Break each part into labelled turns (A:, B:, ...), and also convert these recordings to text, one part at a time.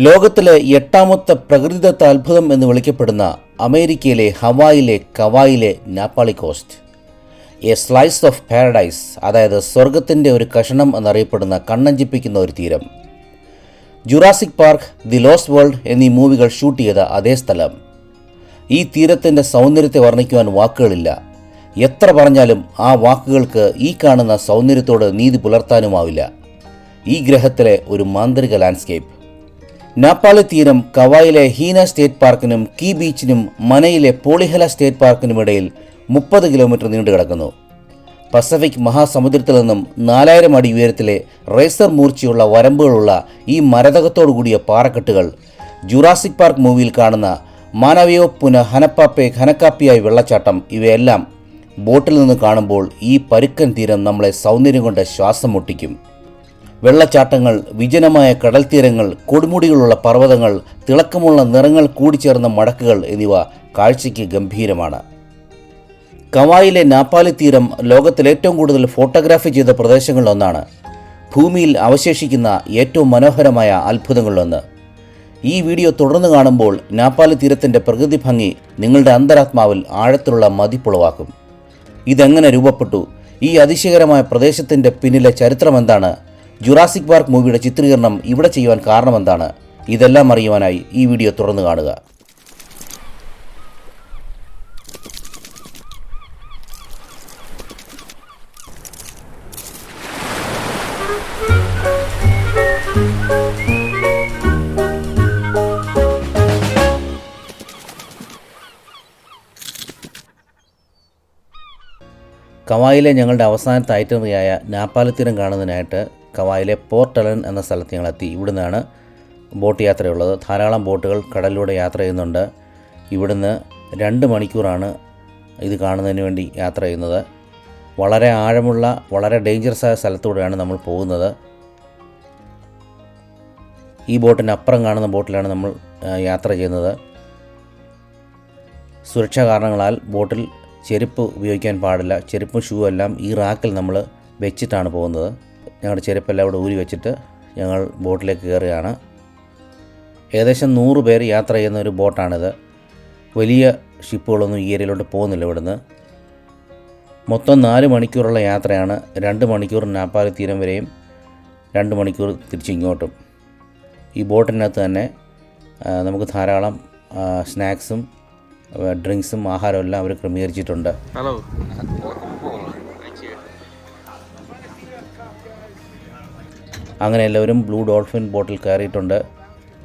A: ലോകത്തിലെ എട്ടാമത്തെ പ്രകൃതിദത്ത അത്ഭുതം എന്ന് വിളിക്കപ്പെടുന്ന അമേരിക്കയിലെ ഹവായിലെ കവായിലെ Napali coast. A slice of paradise അതായത് സ്വർഗത്തിന്റെ ഒരു കഷണം എന്നറിയപ്പെടുന്ന കണ്ണഞ്ചിപ്പിക്കുന്ന ഒരു തീരം. Jurassic Park the lost world എന്നീ മൂവികൾ ഷൂട്ട് ചെയ്ത അതേ സ്ഥലം. ഈ തീരത്തിന്റെ സൗന്ദര്യത്തെ വർണിക്കുവാൻ വാക്കുകളില്ല. എത്ര പറഞ്ഞാലും ആ വാക്കുകൾക്ക് ഈ കാണുന്ന സൗന്ദര്യത്തോട് നീതി പുലർത്താനുമാവില്ല. ഈ ഗ്രഹത്തിലെ ഒരു മാന്ത്രിക ലാൻഡ്സ്കേപ്പ്. നാപ്പാളി തീരം കവായിലെ ഹീന സ്റ്റേറ്റ് പാർക്കിനും കീ ബീച്ചിനും മനയിലെ പോളിഹല സ്റ്റേറ്റ് പാർക്കിനുമിടയിൽ മുപ്പത് കിലോമീറ്റർ നീണ്ടു കിടക്കുന്നു. പസഫിക് മഹാസമുദ്രത്തിൽ നിന്നും നാലായിരം അടി ഉയരത്തിലെ റേസർ മൂർച്ചയുള്ള വരമ്പുകളുള്ള ഈ മരതകത്തോടു കൂടിയ പാറക്കെട്ടുകൾ ജുറാസിക് പാർക്ക് മൂവിയിൽ കാണുന്ന മാനവയോ പുന ഹനപ്പാപ്പെ ഹനക്കാപ്പിയായി വെള്ളച്ചാട്ടം ഇവയെല്ലാം ബോട്ടിൽ നിന്ന് കാണുമ്പോൾ ഈ പരുക്കൻ തീരം നമ്മളെ സൗന്ദര്യം കൊണ്ട് ശ്വാസം മുട്ടിക്കും. വെള്ളച്ചാട്ടങ്ങൾ വിജനമായ കടൽത്തീരങ്ങൾ കൊടുമുടികളുള്ള പർവതങ്ങൾ തിളക്കമുള്ള നിറങ്ങൾ കൂടിച്ചേർന്ന മടക്കുകൾ എന്നിവ കാഴ്ചയ്ക്ക് ഗംഭീരമാണ്. കവായിലെ നാപ്പാലി തീരം ലോകത്തിൽ ഏറ്റവും കൂടുതൽ ഫോട്ടോഗ്രാഫി ചെയ്ത പ്രദേശങ്ങളിലൊന്നാണ്. ഭൂമിയിൽ അവശേഷിക്കുന്ന ഏറ്റവും മനോഹരമായ അത്ഭുതങ്ങളിലൊന്ന്. ഈ വീഡിയോ തുടർന്ന് കാണുമ്പോൾ നാപ്പാലി തീരത്തിന്റെ പ്രകൃതി ഭംഗി നിങ്ങളുടെ അന്തരാത്മാവിൽ ആഴത്തിലുള്ള മതിപ്പുളവാക്കും. ഇതെങ്ങനെ രൂപപ്പെട്ടു? ഈ അതിശയകരമായ പ്രദേശത്തിന്റെ പിന്നിലെ ചരിത്രം എന്താണ് ജുറാസിക് പാർക്ക് മൂവിയുടെ ചിത്രീകരണം ഇവിടെ ചെയ്യുവാൻ കാരണമെന്താണ്? ഇതെല്ലാം അറിയുവാനായി ഈ വീഡിയോ തുടർന്ന് കാണുക. കവായിലെ ഞങ്ങളുടെ അവസാനത്തെ ഐറ്റമറിയായ നാപ്പാലത്തീരം കാണുന്നതിനായിട്ട് കവായിലെ പോർട്ടലൻ എന്ന സ്ഥലത്ത് ഞങ്ങൾ എത്തി ഇവിടുന്നാണ് ബോട്ട് യാത്രയുള്ളത്. ധാരാളം ബോട്ടുകൾ കടലിലൂടെ യാത്ര ചെയ്യുന്നുണ്ട്. ഇവിടുന്ന് രണ്ട് മണിക്കൂറാണ് ഇത് കാണുന്നതിന് വേണ്ടി യാത്ര ചെയ്യുന്നത്. വളരെ ആഴമുള്ള വളരെ ഡേഞ്ചറസ് ആയ സ്ഥലത്തൂടെയാണ് നമ്മൾ പോകുന്നത്. ഈ ബോട്ടിനപ്പുറം കാണുന്ന ബോട്ടിലാണ് നമ്മൾ യാത്ര ചെയ്യുന്നത്. സുരക്ഷാ കാരണങ്ങളാൽ ബോട്ടിൽ ചെരുപ്പ് ഉപയോഗിക്കാൻ പാടില്ല. ചെരുപ്പും ഷൂ എല്ലാം ഈ റാക്കിൽ നമ്മൾ വെച്ചിട്ടാണ് പോകുന്നത്. ഞങ്ങളുടെ ചെരുപ്പെല്ലാം അവിടെ ഊരി വെച്ചിട്ട് ഞങ്ങൾ ബോട്ടിലേക്ക് കയറുകയാണ്. ഏകദേശം നൂറ് പേർ യാത്ര ചെയ്യുന്ന ഒരു ബോട്ടാണിത്. വലിയ ഷിപ്പുകളൊന്നും ഈ ഏരിയയിലോട്ട് പോകുന്നില്ല ഇവിടുന്ന്. മൊത്തം നാല് മണിക്കൂറുള്ള യാത്രയാണ്. രണ്ട് മണിക്കൂർ നാപ്പാലി തീരം വരെയും രണ്ട് മണിക്കൂർ തിരിച്ചിങ്ങോട്ടും ഈ ബോട്ടിനകത്ത് തന്നെ നമുക്ക് ധാരാളം സ്നാക്സും ഡ്രിങ്ക്സും ആഹാരവും എല്ലാം അവർ ക്രമീകരിച്ചിട്ടുണ്ട്.
B: Hello.
A: അങ്ങനെ എല്ലാവരും ബ്ലൂ ഡോൾഫിൻ ബോട്ടിൽ കയറിയിട്ടുണ്ട്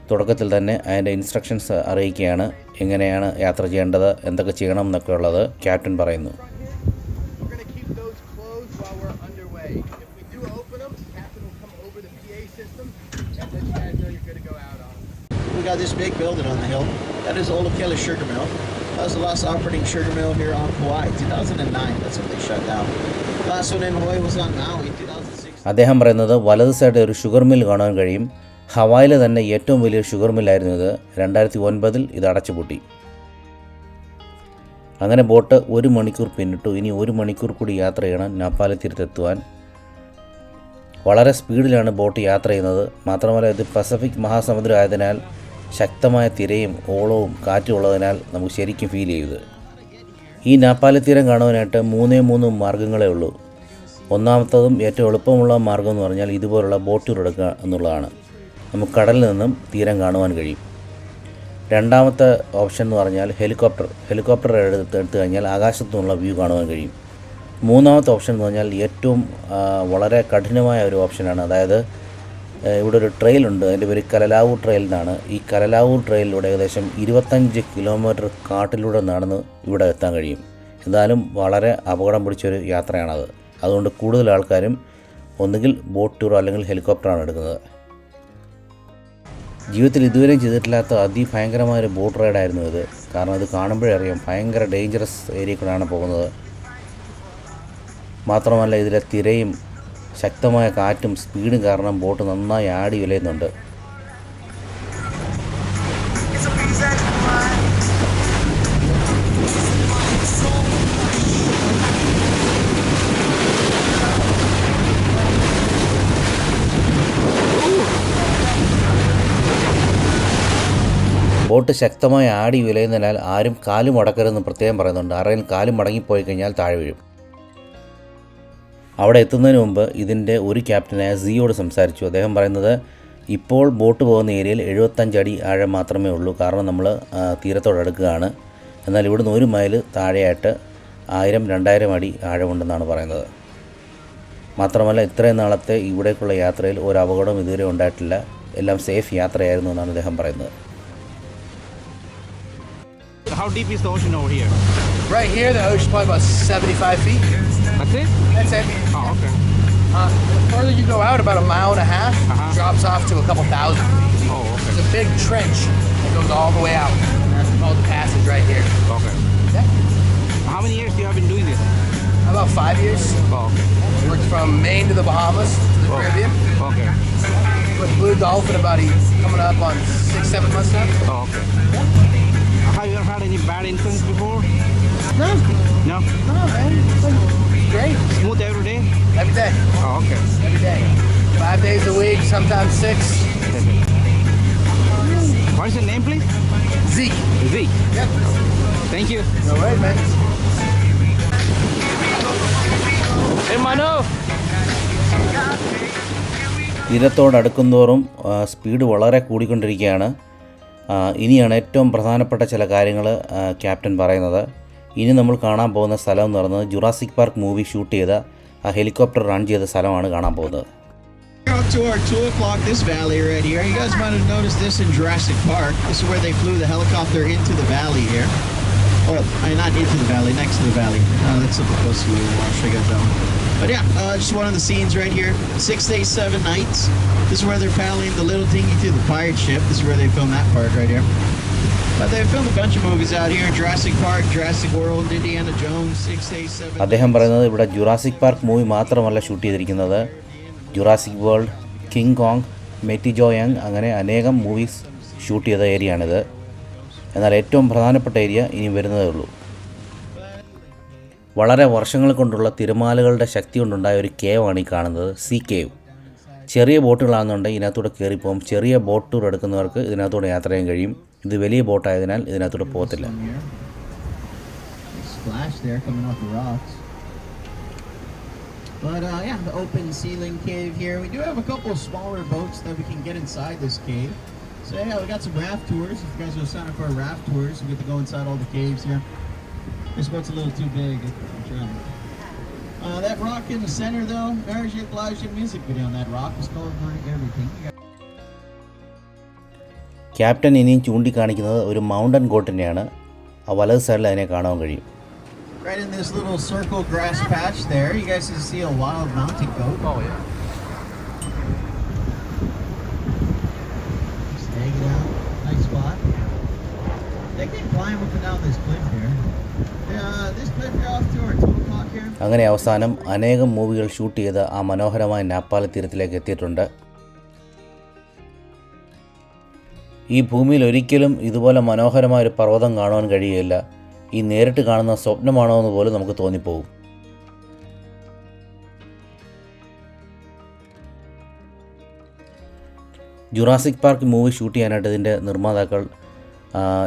A: തുടക്കത്തിൽ തന്നെ അതിന്റെ ഇൻസ്ട്രക്ഷൻസ് അറിയിക്കുകയാണ് എങ്ങനെയാണ് യാത്ര ചെയ്യേണ്ടത് എന്തൊക്കെ ചെയ്യണം എന്നൊക്കെ ഉള്ളത് ക്യാപ്റ്റൻ പറയുന്നു
C: we
D: got this big building on the hill. That is Old Kelly Sugar Mill. That was the last operating sugar mill here on Kauai. 2009, that's when they shut down. Last one in Hawaii was on Maui, 2006.
A: അദ്ദേഹം പറയുന്നത് വലത് side ഒരു sugar mill കാണാൻ കഴിയും. ഹവായിൽ തന്നെ ഏറ്റവും വലിയ sugar മില്ലായിരുന്നു ഇത്. രണ്ടായിരത്തി ഒൻപതിൽ ഇത് അടച്ചുപൂട്ടി. അങ്ങനെ ബോട്ട് ഒരു മണിക്കൂർ പിന്നിട്ടു. ഇനി ഒരു മണിക്കൂർ കൂടി യാത്ര ചെയ്യണം നാപ്പാലി തീരത്തെത്തുവാൻ. വളരെ സ്പീഡിലാണ് ബോട്ട് യാത്ര ചെയ്യുന്നത്. മാത്രമല്ല ഇത് പസഫിക് മഹാസമുദ്രം ആയതിനാൽ ശക്തമായ തിരയും ഓളവും കാറ്റും ഉള്ളതിനാൽ നമുക്ക് ശരിക്കും ഫീൽ ചെയ്തത് ഈ നാപ്പാലി തീരം കാണുവാനായിട്ട് മൂന്നേ മൂന്ന് മാർഗങ്ങളേ ഉള്ളൂ. ഒന്നാമത്തതും ഏറ്റവും എളുപ്പമുള്ള മാർഗം എന്ന് പറഞ്ഞാൽ ഇതുപോലുള്ള ബോട്ട് ടൂർ എടുക്കുക എന്നുള്ളതാണ്. നമുക്ക് കടലിൽ നിന്നും തീരം കാണുവാൻ കഴിയും. രണ്ടാമത്തെ ഓപ്ഷൻ എന്ന് പറഞ്ഞാൽ ഹെലികോപ്റ്റർ. ഹെലികോപ്റ്റർ എടുത്ത് എടുത്തു കഴിഞ്ഞാൽ ആകാശത്തു നിന്നുള്ള വ്യൂ കാണുവാൻ കഴിയും. മൂന്നാമത്തെ ഓപ്ഷൻ എന്ന് പറഞ്ഞാൽ ഏറ്റവും വളരെ കഠിനമായ ഒരു ഓപ്ഷനാണ്. അതായത് ഇവിടെ ഒരു ട്രെയിലുണ്ട് അതിന്റെ പേര് കലലാവൂർ ട്രെയിൽ എന്നാണ്. ഈ കലലാവൂർ ട്രെയിലിലൂടെ ഏകദേശം ഇരുപത്തഞ്ച് കിലോമീറ്റർ കാട്ടിലൂടെ നടന്ന് ഇവിടെ എത്താൻ കഴിയും. എന്തായാലും വളരെ അപകടം പിടിച്ചൊരു യാത്രയാണത്. അതുകൊണ്ട് കൂടുതൽ ആൾക്കാരും ഒന്നുകിൽ ബോട്ട് ടൂർ അല്ലെങ്കിൽ ഹെലികോപ്റ്ററാണ് എടുക്കുന്നത്. ജീവിതത്തിൽ ഇതുവരെയും ചെയ്തിട്ടില്ലാത്ത അതിഭയങ്കരമായ ഒരു ബോട്ട് റൈഡായിരുന്നു ഇത്. കാരണം ഇത് കാണുമ്പോഴേ അറിയാം ഭയങ്കര ഡേഞ്ചറസ് ഏരിയ കൂടെയാണ് പോകുന്നത്. മാത്രമല്ല ഇതിലെ തിരയും ശക്തമായ കാറ്റും സ്പീഡും കാരണം ബോട്ട് നന്നായി ആടി വിലയുന്നുണ്ട്. ബോട്ട് ശക്തമായി ആടി വിലയുന്നതിനാൽ ആരും കാലും മടക്കരുതെന്ന് പ്രത്യേകം പറയുന്നുണ്ട്. ആരെങ്കിലും കാലും മടങ്ങിപ്പോയി കഴിഞ്ഞാൽ താഴെ വീഴും. അവിടെ എത്തുന്നതിന് മുമ്പ് ഇതിന്റെ ഒരു ക്യാപ്റ്റനായ സിയോട് സംസാരിച്ചു. അദ്ദേഹം പറയുന്നത് ഇപ്പോൾ ബോട്ട് പോകുന്ന ഏരിയയിൽ എഴുപത്തഞ്ച് അടി ആഴം മാത്രമേ ഉള്ളൂ. കാരണം നമ്മൾ തീരത്തോട് അടുക്കുകയാണ്. എന്നാൽ ഇവിടുന്ന് ഒരു മൈൽ താഴെയായിട്ട് ആയിരം രണ്ടായിരം അടി ആഴമുണ്ടെന്നാണ് പറയുന്നത്. മാത്രമല്ല ഇത്രയും നാളത്തെ ഇവിടേക്കുള്ള യാത്രയിൽ ഒരു അപകടവും ഇതുവരെ ഉണ്ടായിട്ടില്ല. എല്ലാം സേഫ് യാത്രയായിരുന്നു എന്നാണ് അദ്ദേഹം പറയുന്നത്.
B: How deep is the ocean over here?
C: Right here, the ocean's probably about 75 feet.
B: That's it?
C: That's it.
B: Oh, okay.
C: Uh, the further you go out, about a mile and a half,
B: Uh-huh.
C: drops off to a couple thousand feet.
B: Oh, okay.
C: It's a big trench that goes all the way out. And that's called the passage right here.
B: Okay.
C: Okay.
B: How many years do you have been doing this?
C: About five years.
B: Oh, okay.
C: Worked from Maine to the Bahamas to the
B: Oh.
C: Caribbean.
B: Okay.
C: With Blue Dolphin about a, coming up on six, seven months now.
B: Oh, okay. Have you ever had any bad incidents before?
C: No,
B: No?
C: no, man. It's great.
B: Smooth every day?
C: Every day.
B: Oh, okay.
C: Every day. Five days a week, sometimes six.
B: What is your name, please?
C: Zeke.
B: Zeke.
C: Yep.
B: Thank you.
C: No worries, man. Hermano.
A: തീരത്തോടടുക്കുന്തോറും speed വളരെ കൂടിക്കൊണ്ടിരിക്കുകയാണ് ഇനിയാണ് ഏറ്റവും പ്രധാനപ്പെട്ട ചില കാര്യങ്ങൾ captain പറയുന്നത് ഇനി നമ്മൾ കാണാൻ പോകുന്ന സ്ഥലം എന്ന് പറയുന്നത് ജുറാസിക് പാർക്ക് മൂവി ഷൂട്ട് ചെയ്ത ആ ഹെലികോപ്റ്റർ റൺ ചെയ്ത സ്ഥലമാണ് കാണാൻ പോകുന്നത്
D: to our two o'clock, this valley right here. You guys might have noticed this in Jurassic Park. This is where they flew the helicopter into the valley here. Or, I mean, not into the valley, next to the valley. Uh, that's up close to. I'll show you guys that one. But yeah, uh, just one of the scenes right here. Six days, seven nights. This is where they're paddling the little dinghy to the pirate ship. This is where they filmed that part right here.
A: അദ്ദേഹം. പറയുന്നത് ഇവിടെ Jurassic Park movie മാത്രമല്ല shoot ചെയ്തിരിക്കുന്നത് Jurassic World King Kong മെറ്റിജോ ജോയങ് അങ്ങനെ അനേകം movies shoot ചെയ്ത ഏരിയയാണിത് എന്നാൽ ഏറ്റവും പ്രധാനപ്പെട്ട ഏരിയ ഇനി വരുന്നതേ ഉള്ളൂ വളരെ വർഷങ്ങൾ കൊണ്ടുള്ള തിരമാലകളുടെ ശക്തി കൊണ്ടുണ്ടായ ഒരു കേവാണ് ഈ കാണുന്നത് സീ കേവ് ചെറിയ ബോട്ടുകളാണെന്നുണ്ടെങ്കിൽ ഇതിനകത്തൂടെ കയറിപ്പോകും ചെറിയ ബോട്ട് ടൂർ എടുക്കുന്നവർക്ക് ഇതിനകത്തൂടെ യാത്ര ചെയ്യാൻ കഴിയും ഇത് വലിയ ബോട്ടായതിനാൽ ഇതിനകത്തൂടെ പോകത്തില്ല.
D: But uh, yeah, the open ceiling cave here. We do have a couple of smaller boats that we can get inside this cave. So yeah, we got some raft tours. If you guys want to sign up for raft tours, we get to go inside all the caves here. This boat's a little too big. I'm sure. Uh, that rock in the center though, there's your Elijah music video on that rock. It's called Burn Everything. You got
A: captain ഇനിയും ചൂണ്ടിക്കാണിക്കുന്നത് ഒരു mountain ഗോട്ടിനെയാണ് ആ വലത് സൈഡിൽ അതിനെ കാണാൻ കഴിയും
D: Right in this little circle grass patch there, you guys can see a wild mountain goat.
C: Oh, yeah.
D: Just hanging out. Nice spot. They can climb up and down this cliff here.
A: അങ്ങനെ അവസാനം അനേകം മൂവികൾ shoot ചെയ്ത് ആ മനോഹരമായ നാപ്പാല തീരത്തിലേക്ക് എത്തിയിട്ടുണ്ട്. ഈ ഭൂമിയിൽ ഒരിക്കലും ഇതുപോലെ മനോഹരമായ ഒരു പർവതം കാണുവാൻ കഴിയുകയില്ല ഈ നേരിട്ട് കാണുന്ന സ്വപ്നമാണോ എന്ന് പോലും നമുക്ക് തോന്നിപ്പോകും. ജുറാസിക് പാർക്ക് മൂവി ഷൂട്ട് ചെയ്യാനായിട്ട് ഇതിന്റെ നിർമ്മാതാക്കൾ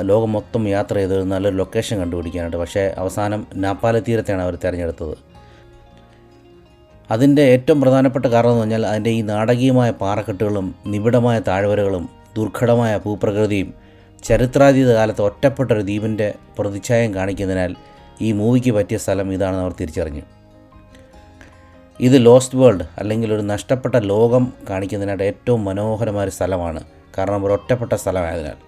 A: ലോകം മൊത്തം യാത്ര ചെയ്ത് നല്ലൊരു ലൊക്കേഷൻ കണ്ടുപിടിക്കാനായിട്ട്. പക്ഷേ അവസാനം നാപ്പാല തീരത്തെയാണ് അവർ തിരഞ്ഞെടുത്തത്. അതിന്റെ ഏറ്റവും പ്രധാനപ്പെട്ട കാരണം എന്ന് പറഞ്ഞാൽ അതിന്റെ ഈ നാടകീയമായ പാറക്കെട്ടുകളും നിബിഡമായ താഴ്വരകളും ദുർഘടമായ ഭൂപ്രകൃതിയും ചരിത്രാതീത കാലത്ത് ഒറ്റപ്പെട്ട ഒരു ദ്വീപിന്റെ പ്രതിച്ഛായം കാണിക്കുന്നതിനാൽ ഈ മൂവിക്ക് പറ്റിയ സ്ഥലം ഇതാണെന്ന് അവർ തിരിച്ചറിഞ്ഞു. ഇത് ലോസ്റ്റ് വേൾഡ് അല്ലെങ്കിൽ ഒരു നഷ്ടപ്പെട്ട ലോകം കാണിക്കുന്നതിനായിട്ട് ഏറ്റവും മനോഹരമായ ഒരു സ്ഥലമാണ്. കാരണം ഒരു ഒറ്റപ്പെട്ട സ്ഥലമായതിനാൽ.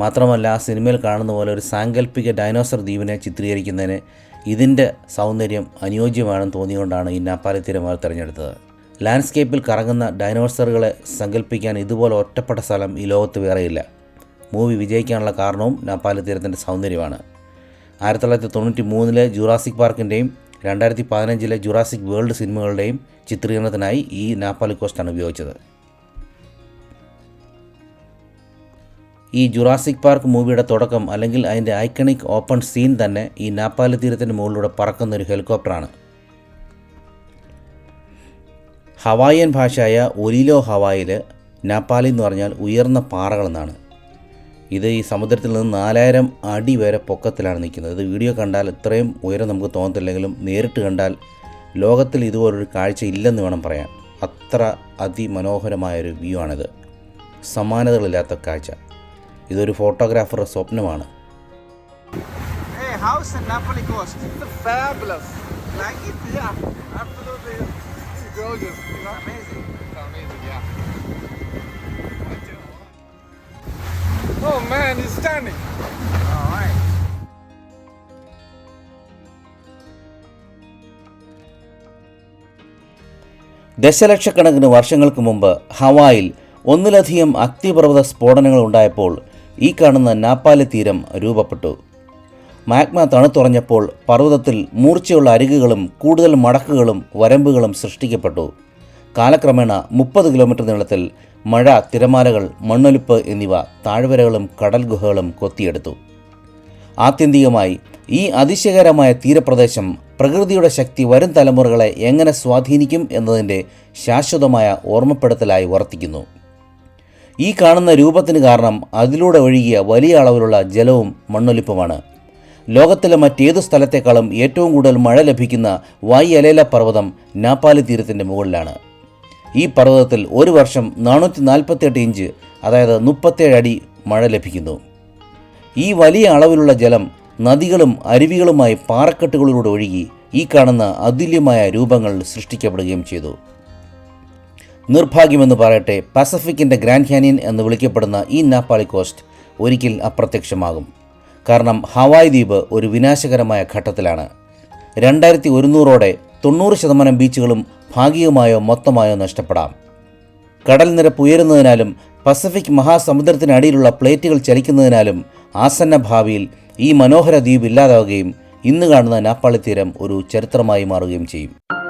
A: മാത്രമല്ല ആ സിനിമയിൽ കാണുന്ന പോലെ ഒരു സാങ്കല്പിക ഡൈനോസർ ദ്വീപിനെ ചിത്രീകരിക്കുന്നതിന് ഇതിന്റെ സൗന്ദര്യം അനുയോജ്യമാണെന്ന് തോന്നിയുകൊണ്ടാണ് ഈ നാപ്പാലി തീരമാർ തിരഞ്ഞെടുത്തത്. ലാൻഡ്സ്കേപ്പിൽ കറങ്ങുന്ന ഡൈനോസറുകളെ സങ്കല്പിക്കാൻ ഇതുപോലെ ഒറ്റപ്പെട്ട സ്ഥലം ഈ ലോകത്ത് വേറെയില്ല. മൂവി വിജയിക്കാനുള്ള കാരണവും നാപ്പാലി തീരത്തിന്റെ സൗന്ദര്യമാണ്. ആയിരത്തി തൊള്ളായിരത്തി തൊണ്ണൂറ്റി മൂന്നിലെ ജുറാസിക് പാർക്കിന്റെയും രണ്ടായിരത്തി പതിനഞ്ചിലെ ജുറാസിക് വേൾഡ് സിനിമകളുടെയും ചിത്രീകരണത്തിനായി ഈ നാപ്പാലി കോസ്റ്റാണ് ഉപയോഗിച്ചത്. ഈ ജുറാസിക് പാർക്ക് മൂവിയുടെ തുടക്കം അല്ലെങ്കിൽ അതിന്റെ ഐക്കണിക് ഓപ്പൺ സീൻ തന്നെ ഈ നാപ്പാല തീരത്തിന്റെ മുകളിലൂടെ പറക്കുന്ന ഒരു ഹെലികോപ്റ്ററാണ്. ഹവായിയൻ ഭാഷയായ ഒലിലോ ഹവായിൽ നാപ്പാലി എന്ന് പറഞ്ഞാൽ ഉയർന്ന പാറകളെന്നാണ് ഇത് ഈ സമുദ്രത്തിൽ നിന്ന് നാലായിരം അടി വരെ പൊക്കത്തിലാണ് നിൽക്കുന്നത്. ഇത് വീഡിയോ കണ്ടാൽ ഇത്രയും ഉയരം നമുക്ക് തോന്നത്തില്ലെങ്കിലും നേരിട്ട് കണ്ടാൽ ലോകത്തിൽ ഇതുപോലൊരു കാഴ്ച ഇല്ലെന്ന് വേണം പറയാൻ. അത്ര അതിമനോഹരമായൊരു വ്യൂ ആണിത്. സമാനതകളില്ലാത്ത കാഴ്ച. ഇതൊരു ഫോട്ടോഗ്രാഫറുടെ സ്വപ്നമാണ്.
C: Oh man, he's standing.
B: All right.
A: ദശലക്ഷക്കണക്കിന് വർഷങ്ങൾക്ക് മുമ്പ് ഹവായിൽ ഒന്നിലധികം അഗ്നിപർവത സ്ഫോടനങ്ങൾ ഉണ്ടായപ്പോൾ ഈ കാണുന്ന നാപ്പാലി തീരം രൂപപ്പെട്ടു. മാഗ്മ തണുത്തുറഞ്ഞപ്പോൾ പർവതത്തിൽ മൂർച്ചയുള്ള അരികുകളും കൂടുതൽ മടക്കുകളും വരമ്പുകളും സൃഷ്ടിക്കപ്പെട്ടു. കാലക്രമേണ മുപ്പത് കിലോമീറ്റർ നീളത്തിൽ മഴ തിരമാലകൾ മണ്ണൊലിപ്പ് എന്നിവ താഴ്വരകളും കടൽ ഗുഹകളും കൊത്തിയെടുത്തു. ആത്യന്തികമായി ഈ അതിശയകരമായ തീരപ്രദേശം പ്രകൃതിയുടെ ശക്തി വരും തലമുറകളെ എങ്ങനെ സ്വാധീനിക്കും എന്നതിന്റെ ശാശ്വതമായ ഓർമ്മപ്പെടുത്തലായി വർത്തിക്കുന്നു. ഈ കാണുന്ന രൂപത്തിന് കാരണം അതിലൂടെ ഒഴുകിയ വലിയ അളവിലുള്ള ജലവും മണ്ണൊലിപ്പുമാണ്. ലോകത്തിലെ മറ്റേതു സ്ഥലത്തേക്കാളും ഏറ്റവും കൂടുതൽ മഴ ലഭിക്കുന്ന വായി അലേല പർവതം നാപ്പാലി തീരത്തിന്റെ മുകളിലാണ്. ഈ പർവതത്തിൽ ഒരു വർഷം നാനൂറ്റി നാൽപ്പത്തെട്ട് ഇഞ്ച് അതായത് മുപ്പത്തേഴ് അടി മഴ ലഭിക്കുന്നു. ഈ വലിയ അളവിലുള്ള ജലം നദികളും അരുവികളുമായി പാറക്കെട്ടുകളിലൂടെ ഒഴുകി ഈ കാണുന്ന അതുല്യമായ രൂപങ്ങൾ സൃഷ്ടിക്കപ്പെടുകയും ചെയ്തു. നിർഭാഗ്യമെന്ന് പറയട്ടെ പസഫിക്കിന്റെ ഗ്രാൻഡ് ഹാനിയൻ എന്ന് വിളിക്കപ്പെടുന്ന ഈ നാപ്പാളി കോസ്റ്റ് ഒരിക്കൽ അപ്രത്യക്ഷമാകും. കാരണം ഹവായ് ദ്വീപ് ഒരു വിനാശകരമായ ഘട്ടത്തിലാണ്. രണ്ടായിരത്തി ഒരുന്നൂറോടെ തൊണ്ണൂറ് ശതമാനം ബീച്ചുകളും ഭാഗികമായോ മൊത്തമായോ നഷ്ടപ്പെടാം. കടൽ നിരപ്പ് ഉയരുന്നതിനാലും പസഫിക് മഹാസമുദ്രത്തിനടിയിലുള്ള പ്ലേറ്റുകൾ ചലിക്കുന്നതിനാലും ആസന്ന ഭാവിയിൽ ഈ മനോഹര ദ്വീപ് ഇല്ലാതാവുകയും ഇന്ന് കാണുന്ന നാപ്പാളി തീരം ഒരു ചരിത്രമായി മാറുകയും ചെയ്യും.